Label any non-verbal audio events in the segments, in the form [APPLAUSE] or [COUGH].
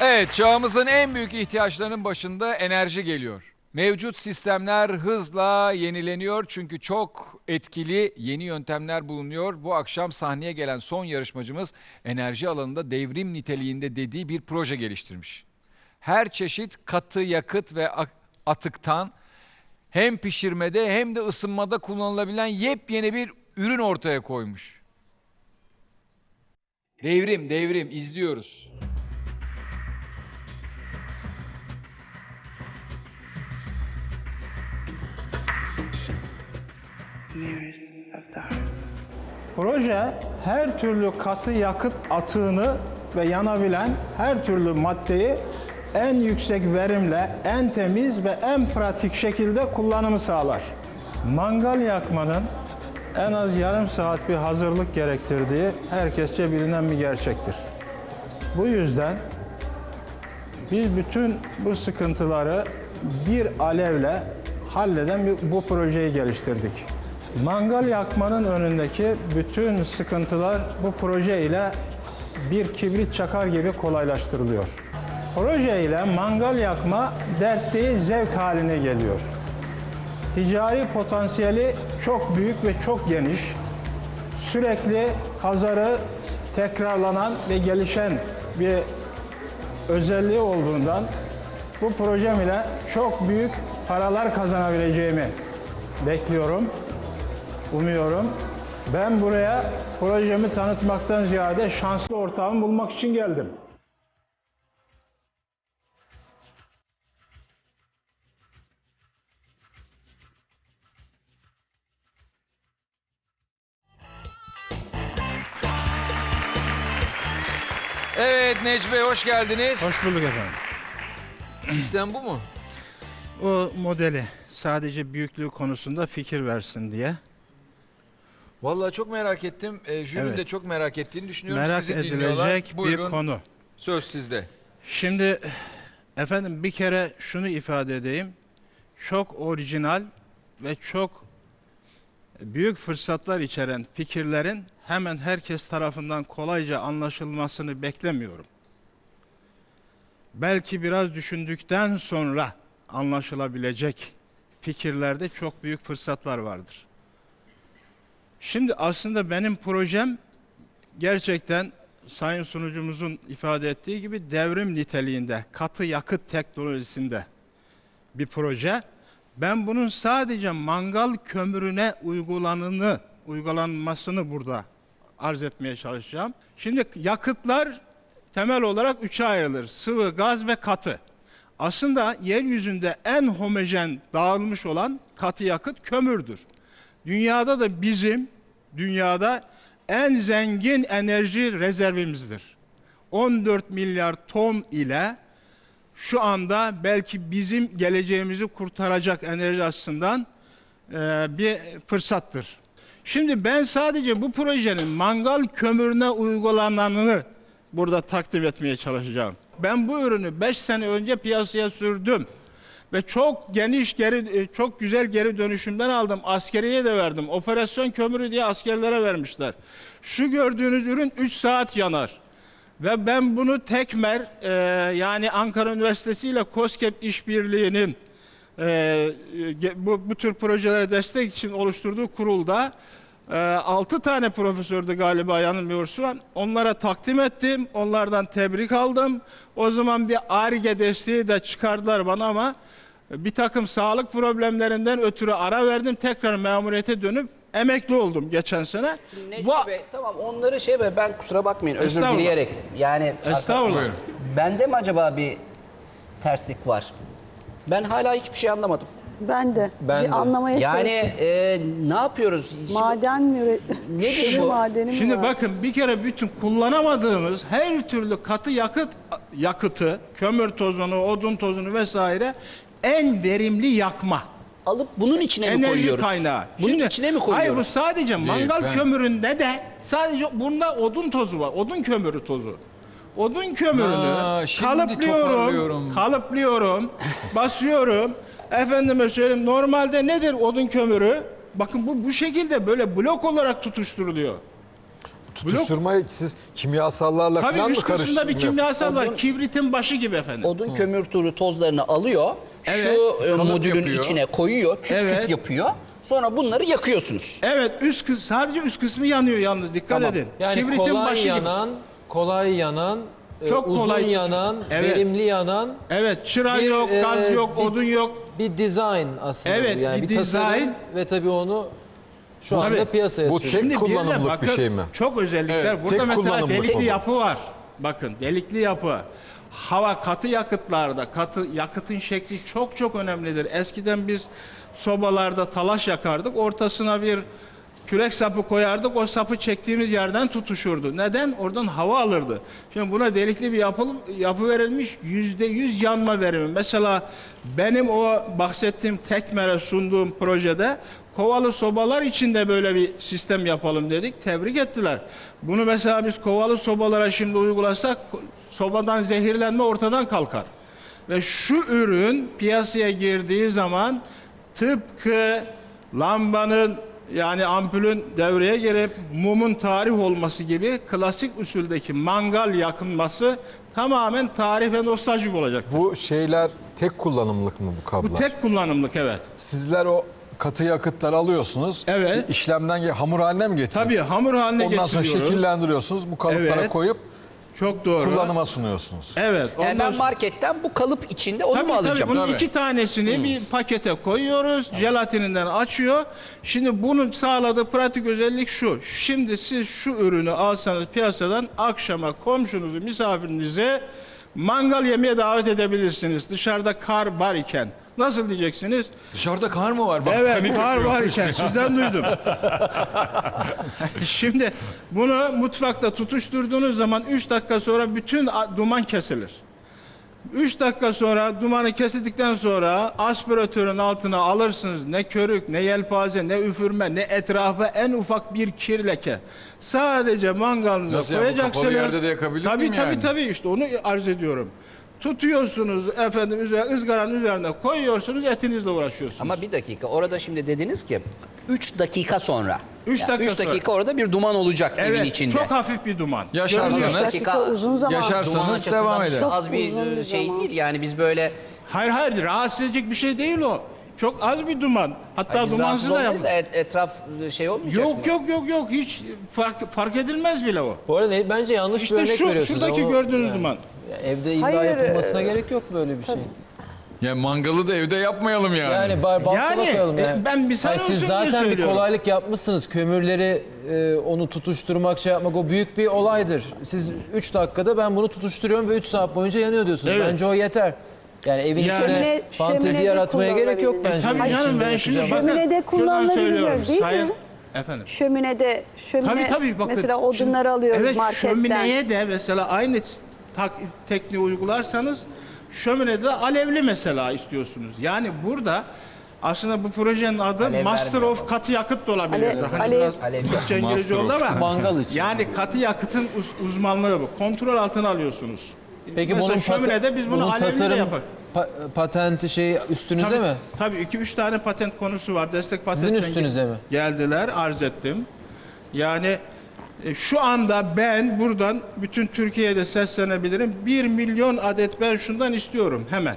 Evet, çağımızın en büyük ihtiyaçlarının başında enerji geliyor. Mevcut sistemler hızla yenileniyor çünkü çok etkili yeni yöntemler bulunuyor. Bu akşam sahneye gelen son yarışmacımız enerji alanında devrim niteliğinde dediği bir proje geliştirmiş. Her çeşit katı yakıt ve atıktan hem pişirmede hem de ısınmada kullanılabilen yepyeni bir ürün ortaya koymuş. Devrim, devrim izliyoruz. Proje her türlü katı yakıt atığını ve yanabilen her türlü maddeyi en yüksek verimle, en temiz ve en pratik şekilde kullanımı sağlar. Mangal yakmanın en az yarım saat bir hazırlık gerektirdiği herkesçe bilinen bir gerçektir. Bu yüzden biz bütün bu sıkıntıları bir alevle halleden bir, bu projeyi geliştirdik. Mangal yakmanın önündeki bütün sıkıntılar bu proje ile bir kibrit çakar gibi kolaylaştırılıyor. Proje ile mangal yakma dert değil zevk haline geliyor. Ticari potansiyeli çok büyük ve çok geniş. Sürekli pazarı tekrarlanan ve gelişen bir özelliği olduğundan bu projem ile çok büyük paralar kazanabileceğimi bekliyorum, umuyorum. Ben buraya projemi tanıtmaktan ziyade şanslı ortağımı bulmak için geldim. Evet Necmi Bey hoş geldiniz. Hoş bulduk efendim. Sistem bu mu? O modeli sadece büyüklüğü konusunda fikir versin diye. Vallahi çok merak ettim. E, jürinin Evet. de çok merak ettiğini düşünüyorum. Merak Sizi dinliyorlar. edilecek Buyurun. bir konu. Söz sizde. Şimdi efendim bir kere şunu ifade edeyim. Çok orijinal ve çok büyük fırsatlar içeren fikirlerin hemen herkes tarafından kolayca anlaşılmasını beklemiyorum. Belki biraz düşündükten sonra anlaşılabilecek fikirlerde çok büyük fırsatlar vardır. Şimdi aslında benim projem gerçekten sayın sunucumuzun ifade ettiği gibi devrim niteliğinde, katı yakıt teknolojisinde bir proje. Ben bunun sadece mangal kömürüne uygulanını, uygulanmasını burada arz etmeye çalışacağım. Şimdi yakıtlar temel olarak üçe ayrılır. Sıvı, gaz ve katı. Aslında yeryüzünde en homojen dağılmış olan katı yakıt kömürdür. Dünyada da bizim dünyada en zengin enerji rezervimizdir. 14 milyar ton ile şu anda belki bizim geleceğimizi kurtaracak enerji açısından e, bir fırsattır. Şimdi ben sadece bu projenin mangal kömürüne uygulananını burada takdim etmeye çalışacağım. Ben bu ürünü 5 sene önce piyasaya sürdüm ve çok geniş geri e, çok güzel geri dönüşümden aldım. Askeriye de verdim. Operasyon kömürü diye askerlere vermişler. Şu gördüğünüz ürün 3 saat yanar. Ve ben bunu Tekmer e, yani Ankara Üniversitesi ile KOSGEB işbirliğinin e, ge- bu, bu tür projelere destek için oluşturduğu kurulda e, 6 tane profesördü galiba yanılmıyorsam. Onlara takdim ettim. Onlardan tebrik aldım. O zaman bir ARGE desteği de çıkardılar bana ama bir takım sağlık problemlerinden ötürü ara verdim. Tekrar memuriyete dönüp emekli oldum geçen sene. Necmi Bu- Bey tamam onları şey be ben kusura bakmayın özür dileyerek yani Estağfurullah. Bende mi acaba bir terslik var? Ben hala hiçbir şey anlamadım. Ben de. Ben bir de. anlamaya Yani e, ne yapıyoruz? Şimdi- Maden müre... [LAUGHS] Nedir Şişe bu? madeni mi Şimdi var? bakın bir kere bütün kullanamadığımız her türlü katı yakıt yakıtı, kömür tozunu, odun tozunu vesaire en verimli yakma. alıp bunun içine mi enerji koyuyoruz? kaynağı. Bunun Şimdi- içine mi Hayır bu koyuyoruz? sadece mangal ben- kömüründe de sadece bunda odun tozu var. Odun kömürü tozu. Odun kömürünü Ha, şimdi kalıplıyorum, toparlıyorum. kalıplıyorum, [LAUGHS] basıyorum. Efendime söyleyeyim normalde nedir odun kömürü? Bakın bu bu şekilde böyle blok olarak tutuşturuluyor. tutuşturmayı siz kimyasallarla Tabii falan mı üst kısmında bir karıştırdınız? kimyasal var. Odun- Kibritin başı gibi efendim. Odun kömür turu tozlarını alıyor. Evet, Şu e, kalıp modülün yapıyor. içine koyuyor. Küt Evet. küt yapıyor. Sonra bunları yakıyorsunuz. Evet üst kız sadece üst kısmı yanıyor yalnız dikkat Tamam. edin. Yani Kibritin kolay başı gibi. yanan, kolay yanan, Çok uzun kolay. yanan, Evet. verimli yanan Evet çıra Bir, yok, e, gaz yok, bir- odun yok. bir dizayn aslında. Evet, bu. yani bir bir, tasarım dizayn. ve tabii onu şu anda Tabii. piyasaya Bu sürüyor. tek kullanımlık bakın, bir şey mi? Çok özellikler. Evet, Burada tek mesela kullanımlık delikli o bu. yapı var. Bakın delikli yapı. Hava katı yakıtlarda katı yakıtın şekli çok çok önemlidir. Eskiden biz sobalarda talaş yakardık. Ortasına bir kürek sapı koyardık. O sapı çektiğimiz yerden tutuşurdu. Neden? Oradan hava alırdı. Şimdi buna delikli bir yapı, yapı verilmiş. Yüzde yüz yanma verimi. Mesela benim o bahsettiğim tekmere sunduğum projede kovalı sobalar için de böyle bir sistem yapalım dedik. Tebrik ettiler. Bunu mesela biz kovalı sobalara şimdi uygulasak sobadan zehirlenme ortadan kalkar. Ve şu ürün piyasaya girdiği zaman tıpkı lambanın yani ampulün devreye girip mumun tarih olması gibi klasik usuldeki mangal yakınması tamamen tarih ve nostaljik olacak. Bu şeyler tek kullanımlık mı bu kablar? Bu tek kullanımlık evet. Sizler o katı yakıtları alıyorsunuz. Evet. İşlemden hamur haline mi getiriyorsunuz? Tabii hamur haline Ondan sonra getiriyoruz. şekillendiriyorsunuz. Bu kalıplara Evet. koyup Çok doğru. kullanıma sunuyorsunuz. Evet. Yani ondan ben sonra- marketten bu kalıp içinde onu Tabii mu tabii alacağım? bunun Tabii. iki tanesini bir pakete koyuyoruz. Jelatininden açıyor. Şimdi bunun sağladığı pratik özellik şu. Şimdi siz şu ürünü alsanız piyasadan akşama komşunuzu, misafirinizi mangal yemeye davet edebilirsiniz. Dışarıda kar var iken. Nasıl diyeceksiniz? Dışarıda kar mı var? Bak, Evet kar var iken sizden duydum. [LAUGHS] Şimdi bunu mutfakta tutuşturduğunuz zaman 3 dakika sonra bütün duman kesilir. 3 dakika sonra dumanı kesildikten sonra aspiratörün altına alırsınız. Ne körük, ne yelpaze, ne üfürme, ne etrafa en ufak bir kir leke. Sadece mangalınıza Nasıl ya, bu koyacaksınız. kapalı yerde de yakabilir tabii, miyim tabii, yani? Tabii işte onu arz ediyorum. Tutuyorsunuz efendim üzerine, ızgaranın üzerine koyuyorsunuz etinizle uğraşıyorsunuz. Ama bir dakika orada şimdi dediniz ki 3 dakika sonra. Üç Yani dakika üç dakika orada bir duman olacak evin Evet, içinde. çok hafif bir duman. Yaşarsanız- Görünüyor. dakika uzun zaman. Duman Yaşarsanız açısından devam eder. çok az bir uzun bir şey zaman. değil. Yani biz böyle Hayır hayır rahatsız edecek bir şey değil o. Çok az bir duman. Hatta Ay, biz dumansız da da et- etraf şey olmayacak mı? Yok yok yok yok hiç fark, fark edilmez bile o. Bu arada bence yanlış bir İşte örnek şu veriyorsunuz. şuradaki Onu- gördüğünüz yani duman. Evde illa Hayır, yapılmasına e, gerek yok böyle bir şey. Ya mangalı da evde yapmayalım yani. Yani bar balkona Yani, koyalım e, yani. ben misal Hayır, siz olsun diye zaten bir söylüyorum. kolaylık yapmışsınız. Kömürleri e, onu tutuşturmak şey yapmak o büyük bir olaydır. Siz 3 dakikada ben bunu tutuşturuyorum ve 3 saat boyunca yanıyor diyorsunuz. Evet. Bence o yeter. Yani evin Yani- içine Şömine- fantezi şöminede yaratmaya gerek yok kullanılabilir. bence. Tabii canım ben şimdi yapacağım. bakın. Şöminede şuradan kullanılabilir, söylüyorum. değil mi? Sayın- Efendim. Şöminede, şömine Tabii tabii bakın. mesela şimdi- odunları alıyoruz evet, marketten. şömineye de mesela aynı tekniği uygularsanız şöminede alevli mesela istiyorsunuz. Yani burada aslında bu projenin adı Alev Master vermiyor of Katı Yakıt da olabilirdi. Ale- hani alev- biraz Alev- Türkçe İngilizce Master oldu of ama. Mangal için. Yani katı yakıtın uz- uzmanlığı bu. Kontrol altına alıyorsunuz. Peki Mesela bunun, şöminede biz bunu bunun alevli de yaparız. pa- patenti şey üstünüze Tabii, mi? tabii iki üç tane patent konusu var. Destek Sizin patentten üstünüze mi? Geldiler, arz ettim. Yani şu anda ben buradan bütün Türkiye'de seslenebilirim. Bir milyon adet ben şundan istiyorum hemen.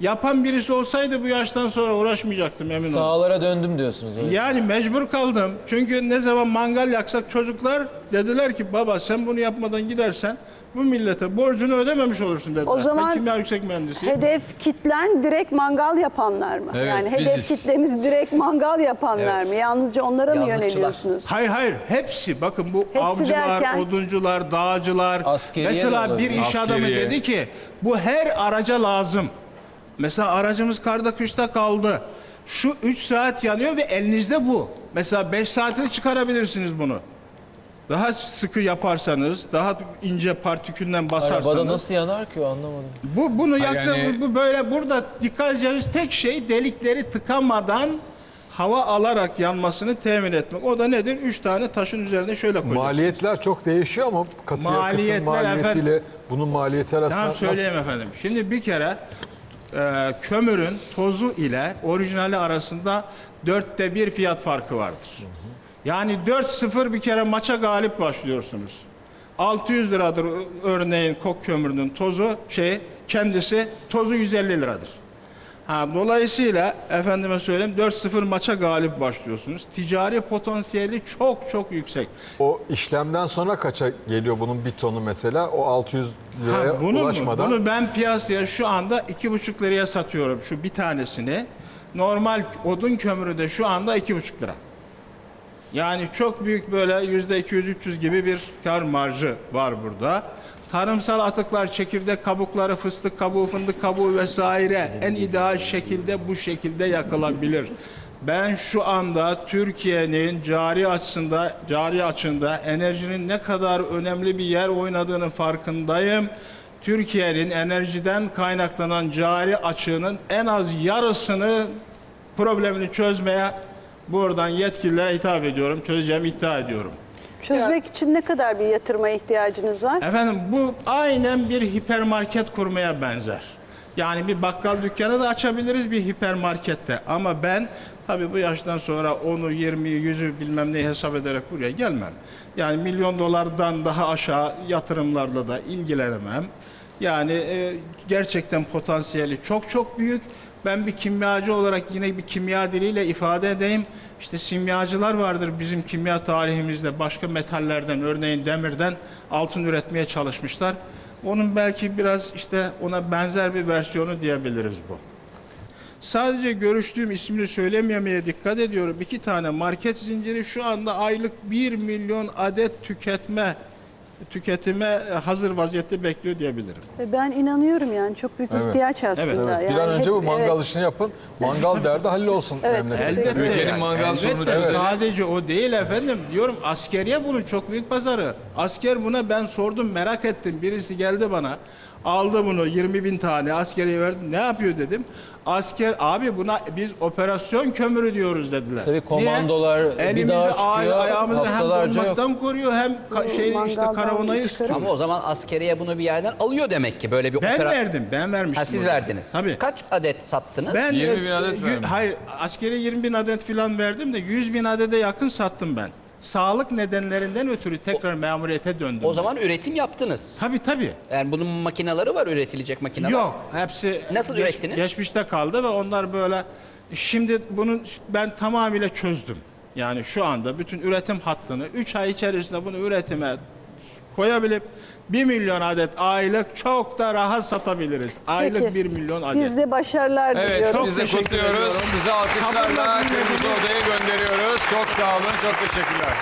Yapan birisi olsaydı bu yaştan sonra uğraşmayacaktım emin olun. Sağlara döndüm diyorsunuz. öyle. Yani mecbur kaldım. Çünkü ne zaman mangal yaksak çocuklar dediler ki baba sen bunu yapmadan gidersen bu millete borcunu ödememiş olursun dediler. O zaman ben kimya yüksek mühendisiyim. Hedef kitlen direkt mangal yapanlar mı? Evet, yani hedef biziz. kitlemiz direkt mangal yapanlar mı? Yalnızca onlara mı yöneliyorsunuz? Hayır hayır hepsi bakın bu Hepsi avcılar, derken? oduncular, dağcılar. Askeriye Mesela bir iş adamı Askeriye. dedi ki bu her araca lazım. Mesela aracımız karda kışta kaldı. Şu 3 saat yanıyor ve elinizde bu. Mesela 5 saatte çıkarabilirsiniz bunu. Daha sıkı yaparsanız, daha ince partikülden basarsanız. Arabada nasıl yanar ki o anlamadım. Bu bunu Hayır, yaktı yani- bu böyle burada dikkat edeceğiniz tek şey delikleri tıkamadan hava alarak yanmasını temin etmek. O da nedir? Üç tane taşın üzerine şöyle koyacaksınız. Maliyetler çok değişiyor ama katı Maliyetler yakıtın maliyetiyle efendim- bunun maliyeti arasında Tamam söyleyeyim efendim. Şimdi bir kere e, kömürün tozu ile orijinali arasında dörtte bir fiyat farkı vardır. Yani 4-0 bir kere maça galip başlıyorsunuz. 600 liradır örneğin kok kömürünün tozu şey kendisi tozu 150 liradır. Ha, dolayısıyla efendime söyleyeyim 4-0 maça galip başlıyorsunuz. Ticari potansiyeli çok çok yüksek. O işlemden sonra kaça geliyor bunun bir tonu mesela? O 600 liraya Ha, bunu, ulaşmadan. bunu ben piyasaya şu anda iki buçuk liraya satıyorum şu bir tanesini. Normal odun kömürü de şu anda iki buçuk lira. Yani çok büyük böyle yüzde 200-300 gibi bir kar marjı var burada. Tarımsal atıklar, çekirdek kabukları, fıstık kabuğu, fındık kabuğu vesaire en ideal şekilde bu şekilde yakılabilir. Ben şu anda Türkiye'nin cari açısında, cari açında enerjinin ne kadar önemli bir yer oynadığını farkındayım. Türkiye'nin enerjiden kaynaklanan cari açığının en az yarısını problemini çözmeye buradan yetkililere hitap ediyorum. Çözeceğim iddia ediyorum. Çözmek için ne kadar bir yatırıma ihtiyacınız var? Efendim bu aynen bir hipermarket kurmaya benzer. Yani bir bakkal dükkanı da açabiliriz bir hipermarkette. Ama ben tabii bu yaştan sonra onu 20'yi 100'ü bilmem neyi hesap ederek buraya gelmem. Yani milyon dolardan daha aşağı yatırımlarla da ilgilenemem. Yani e, gerçekten potansiyeli çok çok büyük. Ben bir kimyacı olarak yine bir kimya diliyle ifade edeyim. İşte simyacılar vardır bizim kimya tarihimizde başka metallerden örneğin demirden altın üretmeye çalışmışlar. Onun belki biraz işte ona benzer bir versiyonu diyebiliriz bu. Sadece görüştüğüm ismini söylememeye dikkat ediyorum. İki tane market zinciri şu anda aylık 1 milyon adet tüketme tüketime hazır vaziyette bekliyor diyebilirim. Ve Ben inanıyorum yani çok büyük Evet. ihtiyaç aslında. Evet, bir Yani an önce hep- bu mangal evet. işini yapın. Mangal derdi hallolsun [LAUGHS] Evet, ederim. Ülkenin mangal sorunu Elbette. çözelim. Sadece o değil efendim. Diyorum askeriye bunun çok büyük pazarı. Asker buna ben sordum merak ettim. Birisi geldi bana aldı bunu 20 bin tane askeriye verdi. Ne yapıyor dedim. Asker abi buna biz operasyon kömürü diyoruz dediler. Tabii komandolar Niye? bir daha çıkıyor, ayağımızı hem haftalarca donmaktan koruyor hem ka- şey işte mangaldan karavanayı ısıtıyor. Ama o zaman askeriye bunu bir yerden alıyor demek ki böyle bir Ben opera... verdim, ben vermiştim. Ha siz onu. verdiniz. Tabii. Kaç adet sattınız? Ben 20 bin adet verdim. Hayır, askeri 20 bin adet filan verdim de 100 bin adede yakın sattım ben. Sağlık nedenlerinden ötürü tekrar memuriyete döndüm. O ben. zaman üretim yaptınız. Tabii tabii. Yani bunun makineleri var üretilecek makineler. Yok, hepsi Nasıl ürettiniz? Geçmişte kaldı ve onlar böyle şimdi bunun ben tamamıyla çözdüm. Yani şu anda bütün üretim hattını 3 ay içerisinde bunu üretime koyabilip 1 milyon adet aylık çok da rahat satabiliriz. Aylık Peki. 1 milyon adet. Biz de başarılar Evet, diliyoruz. biz de teşekkür kutluyoruz. ediyorum. Sizi alkışlarla Kırmızı Oda'ya gönderiyoruz. Çok sağ olun, çok teşekkürler.